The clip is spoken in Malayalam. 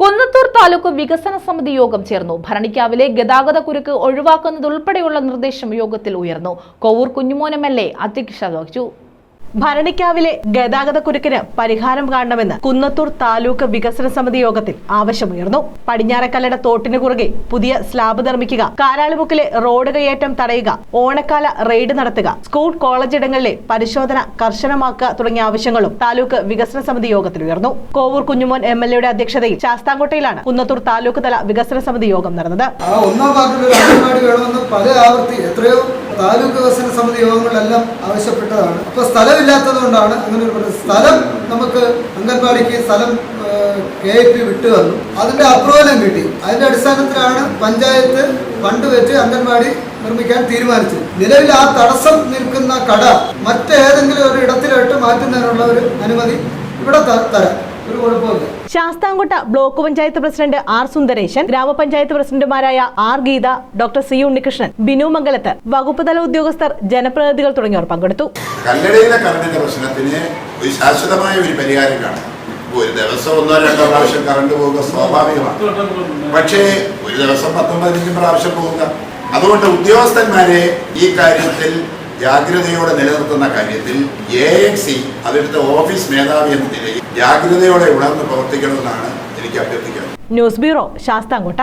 കുന്നത്തൂർ താലൂക്ക് വികസന സമിതി യോഗം ചേർന്നു. ഭരണിക്കാവിലെ ഗതാഗത കുരുക്ക് ഒഴിവാക്കുന്നതുൾപ്പെടെയുള്ള നിർദ്ദേശം യോഗത്തിൽ ഉയർന്നു. Kovoor Kunjumon M L A അധ്യക്ഷത വഹിച്ചു. ഭരണിക്കാവിലെ ഗതാഗത കുരുക്കിന് പരിഹാരം കാണണമെന്ന് കുന്നത്തൂർ താലൂക്ക് വികസന സമിതി യോഗത്തിൽ ആവശ്യമുയർന്നു. പടിഞ്ഞാറക്കല്ലട തോട്ടിന് കുറുകെ പുതിയ സ്ലാബ് നിർമ്മിക്കുക കാരാളിമുക്കിലെ റോഡ് കയ്യേറ്റം തടയുക ഓണക്കാല റെയ്ഡ് നടത്തുക സ്കൂൾ കോളേജ് ഇടങ്ങളിലെ പരിശോധന കർശനമാക്കുക തുടങ്ങിയ ആവശ്യങ്ങളും താലൂക്ക് വികസന സമിതി യോഗത്തിൽ ഉയർന്നു. കോവൂർ കുഞ്ഞുമോൻ എം എൽ എയുടെ അധ്യക്ഷതയിൽ ശാസ്താംകോട്ടയിലാണ് കുന്നത്തൂർ താലൂക്ക് തല വികസന സമിതി യോഗം നടന്നത്. ഒന്നാം പല ആവർത്തി എത്രയോ താലൂക്ക് വികസന സമിതി യോഗങ്ങളിലെല്ലാം ആവശ്യപ്പെട്ടതാണ്. അപ്പോൾ സ്ഥലമില്ലാത്തത് കൊണ്ടാണ് അങ്ങനെ ഒരു. സ്ഥലം നമുക്ക് അംഗൻവാടിക്ക് സ്ഥലം കെ ഐ പി വിട്ടു വന്നു അതിന്റെ അപ്രൂവലും കിട്ടി. അതിന്റെ അടിസ്ഥാനത്തിലാണ് പഞ്ചായത്ത് ഫണ്ട് വെച്ച് അംഗൻവാടി നിർമ്മിക്കാൻ തീരുമാനിച്ചത്. നിലവിൽ ആ തടസ്സം നിൽക്കുന്ന കട മറ്റേതെങ്കിലും ഒരു ഇടത്തിലോട്ട് മാറ്റുന്നതിനുള്ള ഒരു അനുമതി ഇവിടെ തരാം. ഒരു Sasthamkotta block panchayat president R Sundaresan ഗ്രാമപഞ്ചായത്ത് പ്രസിഡന്റുമാരായ R Geetha doctor C Unnikrishnan Binu Mangalath വകുപ്പ് തല ഉദ്യോഗസ്ഥർ ജനപ്രതിനിധികൾ തുടങ്ങിയവർ പങ്കെടുത്തു. കല്ലടയിലെ പ്രശ്നത്തിന് ഒരു ശാശ്വതമായ ഒരു ദിവസം ഒന്നോ രണ്ടോ പ്രാവശ്യം കറണ്ട് പോവുക സ്വാഭാവികമാണ്. പക്ഷേ ഒരു ദിവസം പത്തും പതിനഞ്ചും പ്രാവശ്യം പോവുക അതുകൊണ്ട് ഉദ്യോഗസ്ഥന്മാരെ ഈ കാര്യത്തിൽ ജാഗ്രതയോടെ നിലനിർത്തുന്ന കാര്യത്തിൽ എ എൻ സി അതെടുത്ത ഓഫീസ് മേധാവി എന്ന നിലയിൽ ജാഗ്രതയോടെ ഉണർന്ന് പ്രവർത്തിക്കണമെന്നാണ് എനിക്ക് അഭ്യർത്ഥിക്കുന്നത് ന്യൂസ് ബ്യൂറോ ശാസ്താംകോട്ട.